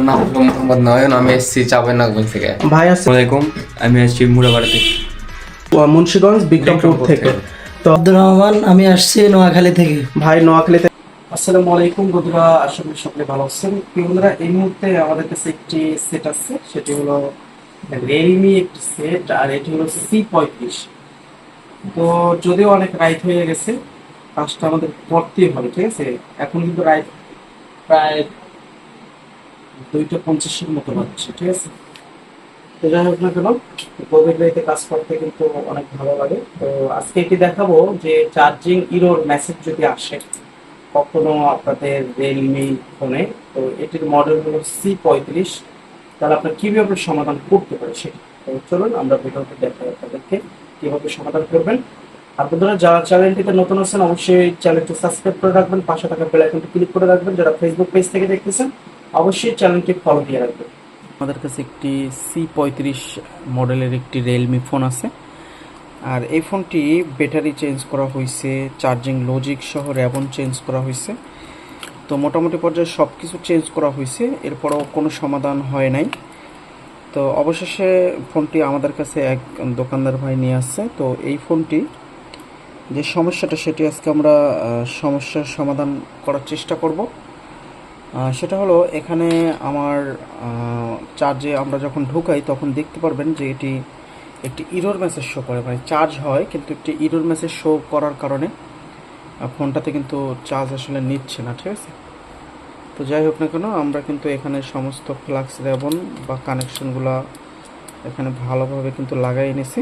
আমার নাম মোহাম্মদ নয়ন আমি এসেছি চাঁপাইনগর থেকে। ভাই আসসালামাইকুম আমি আসছি মুরাবাড়ি থেকে মুন্সিগঞ্জ বিক্রমপুর বিক্রমপুর থেকে। থেকে। তো আব্দুর রহমান আমি আসছি নোয়াখালী থেকে। ভাই নোয়াখালী থেকে আসসালামু আলাইকুম বন্ধুরা আশা করি সকলে ভালো আছেন। বন্ধুরা এই মুহূর্তে আমাদের কাছে একটি সেট আছে সেটি হলো রিয়েলমি একটি সেট আর এটি হলো সি পঁয়ত্রিশ। তো যদিও অনেক রাইট হয়ে গেছে কাজটা আমাদের করতেই হবে ঠিক আছে? এখন কিন্তু রাইট প্রায় দুইটা পঞ্চাশের মতো বাজছে ঠিক আছে? তো যাই হোক না কেন গভীর রাইতে কাজ করতে কিন্তু অনেক ভালো লাগে। তো আজকে এটি দেখাবো যে চার্জিং ইরোর মেসেজ যদি আসে কখনো আপনাদের রিয়েলমি ফোনে তো এটির মডেল হলো সি পঁয়ত্রিশ। তাহলে আপনার কীভাবে সমাধান করতে পারে সেটা? তো চলুন, আমরা ভিডিওতে দেখাই আপনাদেরকে কীভাবে সমাধান করবেন। আপনারা যারা চ্যানেলটিতে নতুন আছেন, অবশ্যই চ্যানেলটি সাবস্ক্রাইব করে রাখবেন, পাশে থাকা বেল আইকনটি ক্লিক করে রাখবেন, যারা ফেসবুক পেজ থেকে দেখতেছেন অবশ্যই চ্যানেলটি ফলো দিয়ে রাখবেন। আমাদের কাছে একটি সি পঁয়ত্রিশ মডেলের একটি রিয়েলমি ফোন আছে। আর এই ফোনটি ব্যাটারি চেঞ্জ করা হয়েছে চার্জিং লজিক সহ র্যাবন চেঞ্জ করা হয়েছে। তো মোটামুটি পর্যায়ে সব কিছু চেঞ্জ করা হয়েছে, এরপরও কোনো সমাধান হয় নাই। তো অবশেষে ফোনটি আমাদের কাছে এক দোকানদার ভাই নিয়ে আসছে। তো এই ফোনটি যে সমস্যাটা সেটি আজকে আমরা সমস্যার সমাধান করার চেষ্টা করব। সেটা হলো এখানে আমার চার্জে আমরা যখন ঢুকাই তখন দেখতে পারবেন যে এটি একটি ইরোর মেসেজ শো করে মানে চার্জ হয় কিন্তু একটি ইরোর মেসেজ শো করার কারণে ফোনটাতে কিন্তু চার্জ আসলে নিচ্ছে না, ঠিক আছে? তো যাই হোক না কেন, আমরা কিন্তু এখানে সমস্ত ফ্লাক্স রেবন বা কানেকশনগুলো এখানে ভালোভাবে কিন্তু লাগাই এনেছি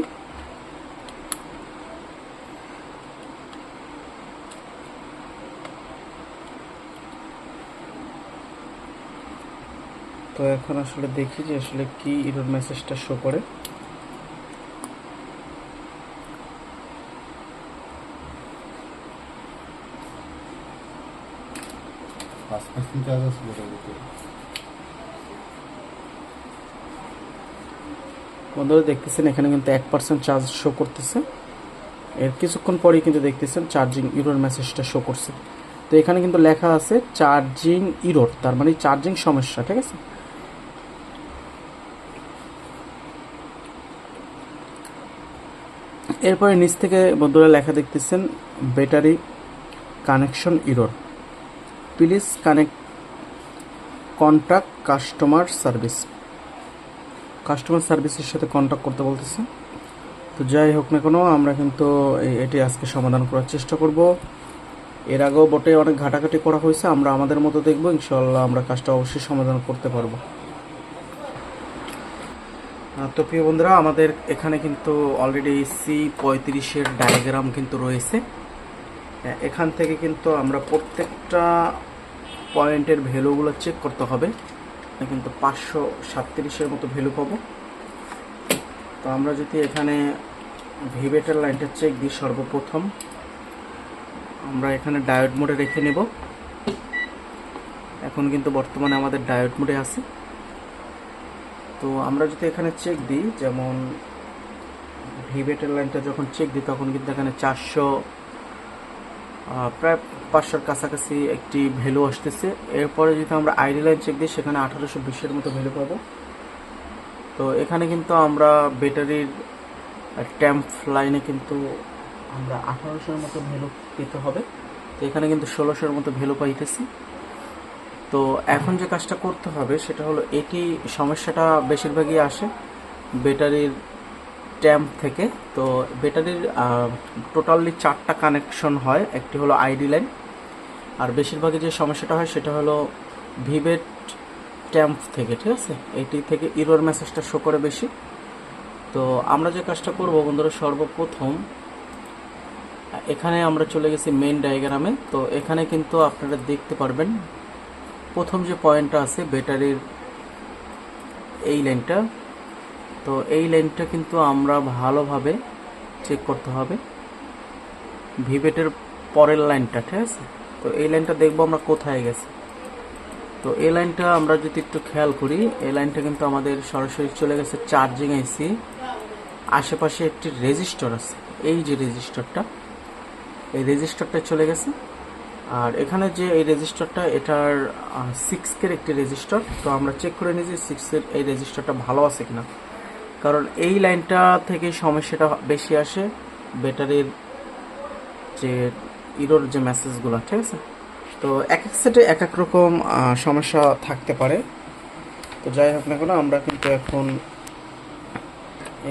তো এখন আসলে দেখি যে আসলে কি ইরোর মেসেজটা শো করে। বন্ধুরা দেখতেছেন এখানে কিন্তু এক পার্সেন্ট চার্জ শো করতেছে। এর কিছুক্ষণ পরেই কিন্তু দেখতেছেন চার্জিং ইরোর মেসেজটা শো করছে। তো এখানে কিন্তু লেখা আছে চার্জিং ইরোর তার মানে চার্জিং সমস্যা ঠিক আছে? এরপরে নিচ থেকে বন্ধুরা লেখা দেখতেছেন battery connection error please connect contact customer service customer সার্ভিসের সাথে কন্ট্যাক্ট করতে বলতেছে। তো যাই হোক না কোনো, আমরা কিন্তু এটি আজকে সমাধান করার চেষ্টা করব। এর আগেও বটে অনেক ঘাটাঘাটি করা হয়েছে, আমরা আমাদের মতো দেখব ইনশাল্লাহ আমরা কাজটা অবশ্যই সমাধান করতে পারব। তো প্রিয় বন্ধুরা আমাদের এখানে কিন্তু অলরেডি সি পঁয়ত্রিশের ডায়াগ্রাম কিন্তু রয়েছে। আহ, এখান থেকে কিন্তু আমরা প্রত্যেকটা পয়েন্টের ভ্যালুগুলো চেক করতে হবে। কিন্তু পাঁচশো সাতত্রিশের মতো ভ্যালু পাবো। তো আমরা যদি এখানে ভিভেটার লাইনটা চেক দিই সর্বপ্রথম আমরা এখানে ডায়োড মোডে রেখে নেব। এখন কিন্তু বর্তমানে আমাদের ডায়োড মোডে আছে। তো আমরা যদি এখানে চেক দিই, যেমন ভিভেটের লাইনটা যখন চেক দিই, তখন কিন্তু এখানে চারশো প্রায় পাঁচশোর কাছাকাছি একটি ভ্যালু আসতেছে। এরপরে যদি আমরা আইডি লাইন চেক দিই, সেখানে আঠারোশো বিশের মতো ভ্যালু পাবো। তো এখানে কিন্তু আমরা ব্যাটারির ট্যাম্প লাইনে কিন্তু আমরা আঠারোশোর মতো ভ্যালু পেতে হবে। তো এখানে কিন্তু ষোলোশোর মতো ভ্যালু পাইতেছি। তো এখন যে কাজটা করতে হবে সেটা হলো এটি সমস্যাটা বেশিরভাগই আসে ব্যাটারির ট্যাম্প থেকে। তো ব্যাটারির টোটালি চারটা কানেকশন হয়। একটি হলো আইডি লাইন আর বেশিরভাগই যে সমস্যাটা হয় সেটা হলো ভিভেট ট্যাম্প থেকে, ঠিক আছে? এটি থেকে ইরোর মেসেজটা শো করে বেশি। তো আমরা যে কাজটা করব বন্ধুরা, সর্বপ্রথম, এখানে আমরা চলে গেছি মেন ডায়াগ্রামে। তো এখানে কিন্তু আপনারা দেখতে পারবেন প্রথম যে পয়েন্টটা আছে, ব্যাটারির এই লাইনটা, তো এই লাইনটা কিন্তু আমরা ভালোভাবে চেক করতে হবে। ভিভেটের পরের লাইনটা, ঠিক আছে? তো এই লাইনটা দেখব আমরা কোথায় গেছে। তো এই লাইনটা আমরা যদি একটু খেয়াল করি, এই লাইনটা কিন্তু আমাদের সরাসরি চলে গেছে চার্জিং আইসি। আশেপাশে একটি রেজিস্টার আছে, এই যে রেজিস্টারটা, এই রেজিস্টারটা চলে গেছে। আর এখানে যে এই রেজিস্টারটা, এটার সিক্স কের একটি রেজিস্টার, তো আমরা চেক করে নিয়েছি সিক্সের এই রেজিস্টারটা ভালো আছে কিনা। কারণ এই লাইনটা থেকে সমস্যাটা বেশি আসে ব্যাটারির যে ইরোর যে মেসেজগুলো ঠিক আছে? তো এক এক সেটে এক এক রকম সমস্যা থাকতে পারে। তো যাই হোক না কেন, আমরা কিন্তু এখন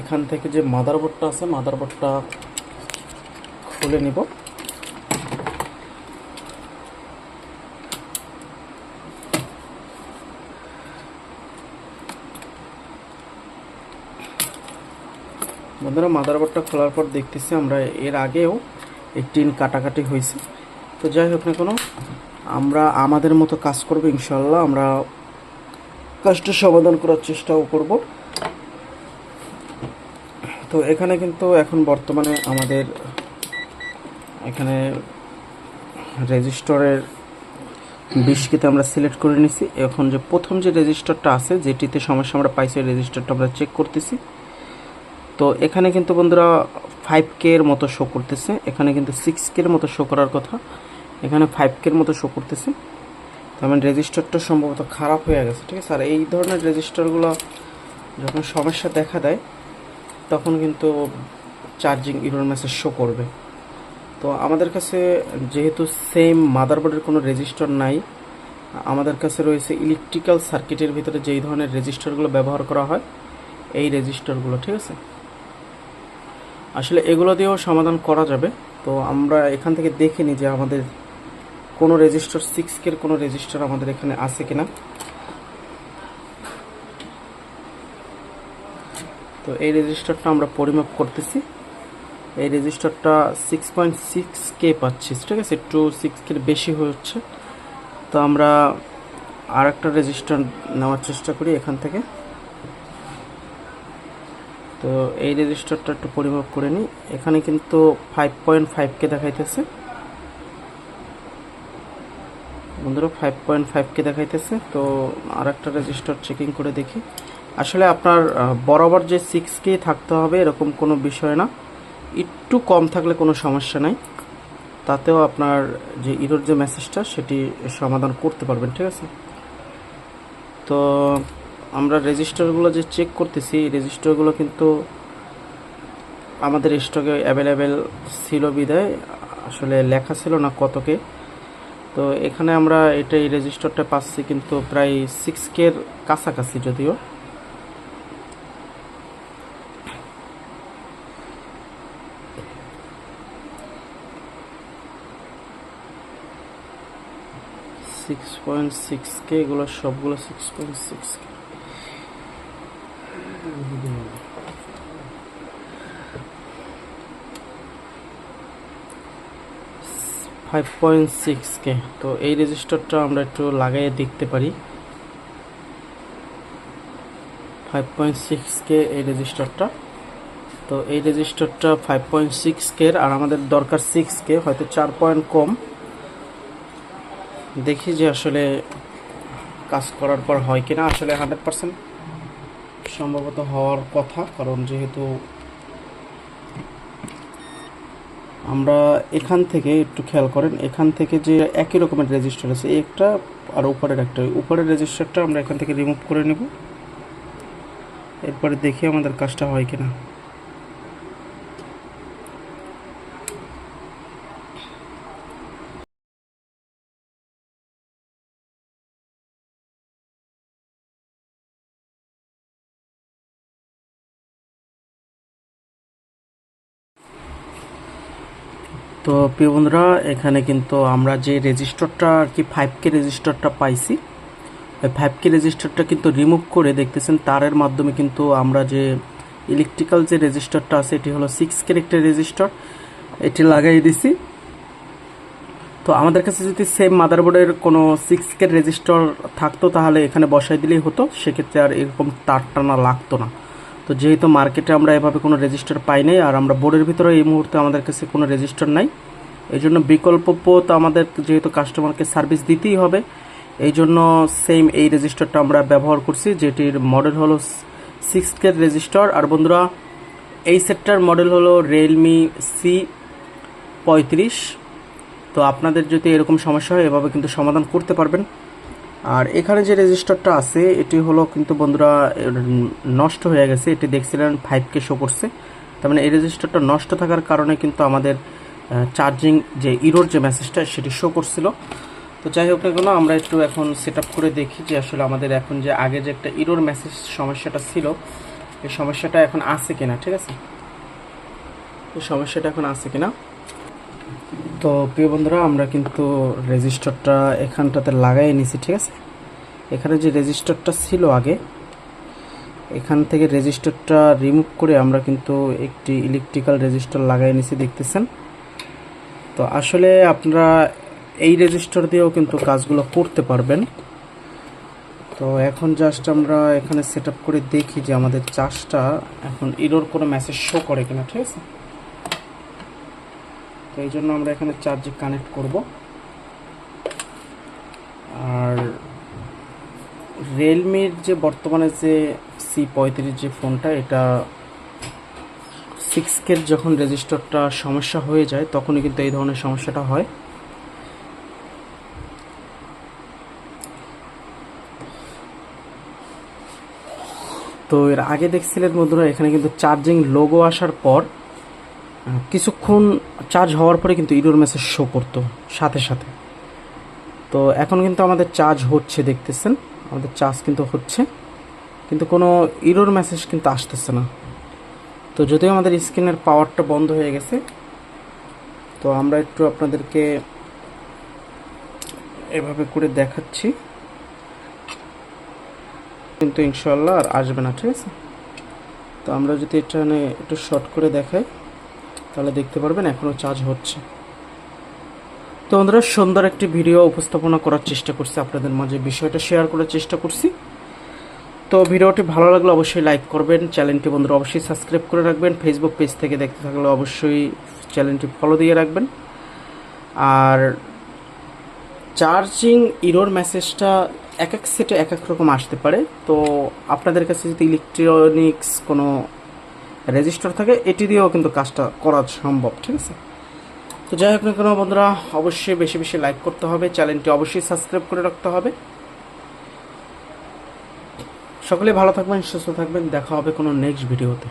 এখান থেকে যে মাদারবোর্ডটা আছে মাদারবোর্ডটা খুলে নিব। বন্ধুরা, মাদারবোর্ডটা খোলার পর দেখতেছি আমরা এর আগেও এই টিন কাটাকাটি হয়েছে। তো যাই হোক না কোনো, আমরা আমাদের মতো কাজ করব ইনশাল্লাহ আমরা কাজটা সমাধান করার চেষ্টাও করব। তো এখানে কিন্তু এখন বর্তমানে আমাদের এখানে রেজিস্টরের বিশকিতে আমরা সিলেক্ট করে নিছি। এখন যে প্রথম যে রেজিস্টারটা আছে, যেটিতে সমস্যা আমরা পাইছি রেজিস্টারটা আমরা চেক করতেছি। তো এখানে কিন্তু বন্ধুরা ফাইভ কে এর মতো শো করতেছে। এখানে কিন্তু সিক্স কে এর মতো শো করার কথা। এখানে ফাইভ কে এর মতো শো করতেছে। তার মানে রেজিস্টারটা সম্ভবত খারাপ হয়ে গেছে, ঠিক আছে? আর এই ধরনের রেজিস্টারগুলো যখন সমস্যা দেখা দেয়, তখন কিন্তু চার্জিং ইরোর মেসেজ শো করবে। তো আমাদের কাছে যেহেতু সেম মাদারবোর্ডের কোনো রেজিস্টার নাই, আমাদের কাছে রয়েছে ইলেকট্রিক্যাল সার্কিটের ভিতরে যেই ধরনের রেজিস্টারগুলো ব্যবহার করা হয়, এই রেজিস্টারগুলো ঠিক আছে? আসলে এগুলো দিয়েও সমাধান করা যাবে। তো আমরা এখান থেকে দেখে নিই যে আমাদের কোনো রেজিস্টার সিক্স কের কোনো রেজিস্টার আমাদের এখানে আছে কিনা। তো এই রেজিস্টারটা আমরা পরিমাপ করতেছি। এই রেজিস্টারটা সিক্স পয়েন্ট সিক্স কে পাচ্ছি, ঠিক আছে? একটু সিক্স কের বেশি হচ্ছে। তো আমরা আর একটা রেজিস্টার নেওয়ার চেষ্টা করি এখান থেকে। তো এই রেজিস্টারটা একটু পরিমাপ করে নিই। এখানে কিন্তু ফাইভ পয়েন্ট ফাইভকে দেখাইতেছে। বন্ধুরা ফাইভ পয়েন্ট ফাইভকে দেখাইতেছে। তো আর একটা রেজিস্টার চেকিং করে দেখি। আসলে আপনার বরাবর যে সিক্স কে থাকতে হবে এরকম কোনো বিষয় না। একটু কম থাকলে কোনো সমস্যা নাই। তাতেও আপনার যে ইরোর যে মেসেজটা সেটি সমাধান করতে পারবেন, ঠিক আছে? তো আমরা রেজিস্টারগুলো যে চেক করতেছি রেজিস্টারগুলো কিন্তু আমাদের স্টকে অ্যাভেলেবেল ছিল বিদায় আসলে লেখা ছিল না কতকে। তো এখানে আমরা এটা এই রেজিস্টারটা পাচ্ছি কিন্তু প্রায় সিক্স কের কাছাকাছি যদিও। সিক্স পয়েন্ট সিক্স কে এগুলো সবগুলো six point six K five point six K তো এই রেজিস্টারটা আমরা একটু লাগাইয়ে দেখতে পারি। ফাইভ পয়েন্ট সিক্স কে এই রেজিস্টারটা তো এই রেজিস্টারটা ফাইভ পয়েন্ট সিক্স কে আর আমাদের দরকার সিক্স কে হয়তো চার পয়েন্ট কম। দেখি যে আসলে কাজ করার পর হয় কিনা। আসলে হান্ড্রেড পার্সেন্ট সম্ভবত হওয়ার কথা, কারণ যেহেতু আমরা এখান থেকে একটু খেয়াল করেন, এখান থেকে যে একই রকমের রেজিস্টার আছে, একটা আর উপরের একটা। উপরের রেজিস্টারটা আমরা এখান থেকে রিমুভ করে নেব। এরপরে দেখি আমাদের কাজটা হয় কিনা। তো প্রিয় বন্ধুরা, এখানে কিন্তু আমরা যে রেজিস্টারটা আর কি ফাইভ কে রেজিস্টারটা পাইছি ওই ফাইভ কে রেজিস্টারটা কিন্তু রিমুভ করে দেখতেছেন, তারের মাধ্যমে কিন্তু আমরা যে ইলেকট্রিক্যাল যে রেজিস্টারটা আছে, এটি হলো সিক্স কের একটা রেজিস্টার, এটি লাগাই দিছি। তো আমাদের কাছে যদি সেম মাদারবোর্ডের কোনো সিক্স কের রেজিস্টার থাকতো, তাহলে এখানে বসাই দিলেই হতো, সেক্ষেত্রে আর এরকম তার টানা লাগতো না। তো যেহেতু মার্কেটে আমরা এভাবে কোনো রেজিস্টার পাই নাই, আর আমরা বোর্ডের ভিতরে এই মুহূর্তে আমাদের কাছে কোনো রেজিস্টার নাই, এই জন্য বিকল্প পথ আমাদের যেহেতু কাস্টমারকে সার্ভিস দিতেই হবে, এই জন্য সেম এই রেজিস্টারটা আমরা ব্যবহার করছি, যেটির মডেল হলো সিক্স কের রেজিস্টার আর বন্ধুরা, এই সেটটার মডেল হলো রিয়েলমি সি পঁয়ত্রিশ। তো আপনাদের যদি এরকম সমস্যা হয়, এভাবে কিন্তু সমাধান করতে পারবেন। আর এখানে যে রেজিস্টারটা আছে, এটি হলো কিন্তু বন্ধুরা নষ্ট হয়ে গেছে। এটি দেখছিলেন ফাইভ কে শো করছে। তার মানে এই রেজিস্টারটা নষ্ট থাকার কারণে কিন্তু আমাদের চার্জিং যে ইরোর যে মেসেজটা সেটি শো করছিল। তো যাই হোক না কেন, আমরা একটু এখন সেট করে দেখি যে আসলে আমাদের এখন যে আগে যে একটা ইরোর মেসেজ সমস্যাটা ছিল, এই সমস্যাটা এখন আছে কিনা, ঠিক আছে? এই সমস্যাটা এখন আছে কিনা? তো প্রিয় বন্ধুরা, আমরা কিন্তু রেজিস্টারটা এখানটাতে লাগাই নিছি ঠিক আছে? এখানে যে রেজিস্টারটা ছিল আগে, এখান থেকে রেজিস্টারটা রিমুভ করে আমরা কিন্তু একটি ইলেকট্রিক্যাল রেজিস্টার লাগাই নিছি দেখতেছেন? তো আসলে আপনারা এই রেজিস্টার দিয়েও কিন্তু কাজগুলো করতে পারবেন। তো এখন জাস্ট আমরা এখানে সেট করে দেখি যে আমাদের চার্জটা এখন ইরোর কোনো মেসেজ শো করে কিনা, ঠিক আছে? এই জন্য আমরা এখানে চার্জে কানেক্ট করব। আর রিয়েলমির যে বর্তমানে যে সি পঁয়ত্রিশ যে ফোনটা, এটা সিক্স কের যখন রেজিস্টারটা সমস্যা হয়ে যায়, তখনই কিন্তু এই ধরনের সমস্যাটা হয়। তো এর আগে দেখছিলেন বন্ধুরা, এখানে কিন্তু চার্জিং লোগো আসার পর কিছুক্ষণ চার্জ হওয়ার পরে কিন্তু ইরোর মেসেজ শো করতো, সাথে সাথে। তো এখন কিন্তু আমাদের চার্জ হচ্ছে, দেখতেছেন? আমাদের চার্জ কিন্তু হচ্ছে। কিন্তু কোনো ইরোর মেসেজ কিন্তু আসতেছে না। তো যদিও আমাদের স্ক্রিনের পাওয়ারটা বন্ধ হয়ে গেছে, তো আমরা একটু আপনাদেরকে এভাবে করে দেখাচ্ছি। কিন্তু ইনশাল্লাহ আর আসবে না, ঠিক আছে? তো আমরা যদি এটা একটু শর্ট করে দেখাই। তাহলে দেখতে পারবেন এখনও চার্জ হচ্ছে। তো বন্ধুরা, সুন্দর একটি ভিডিও উপস্থাপনা করার চেষ্টা করছি আপনাদের মাঝে। বিষয়টা শেয়ার করার চেষ্টা করছি। তো ভিডিওটি ভালো লাগলে অবশ্যই লাইক করবেন। চ্যানেলটি বন্ধুরা অবশ্যই সাবস্ক্রাইব করে রাখবেন। ফেসবুক পেজ থেকে দেখতে থাকলে অবশ্যই চ্যানেলটি ফলো দিয়ে রাখবেন। আর চার্জিং ইরোর মেসেজটা এক এক সেটে এক এক রকম আসতে পারে। তো আপনাদের কাছে যদি ইলেকট্রনিক্স কোনো রেজিস্টার থাকে, এটি দিয়েও কিন্তু কাজটা করা সম্ভব, ঠিক আছে? তো যাই হোক না কেন বন্ধুরা, অবশ্যই বেশি বেশি লাইক করতে হবে, চ্যানেলটি অবশ্যই সাবস্ক্রাইব করে রাখতে হবে। সকলে ভালো থাকবেন, সুস্থ থাকবেন, দেখা হবে কোনো নেক্সট ভিডিওতে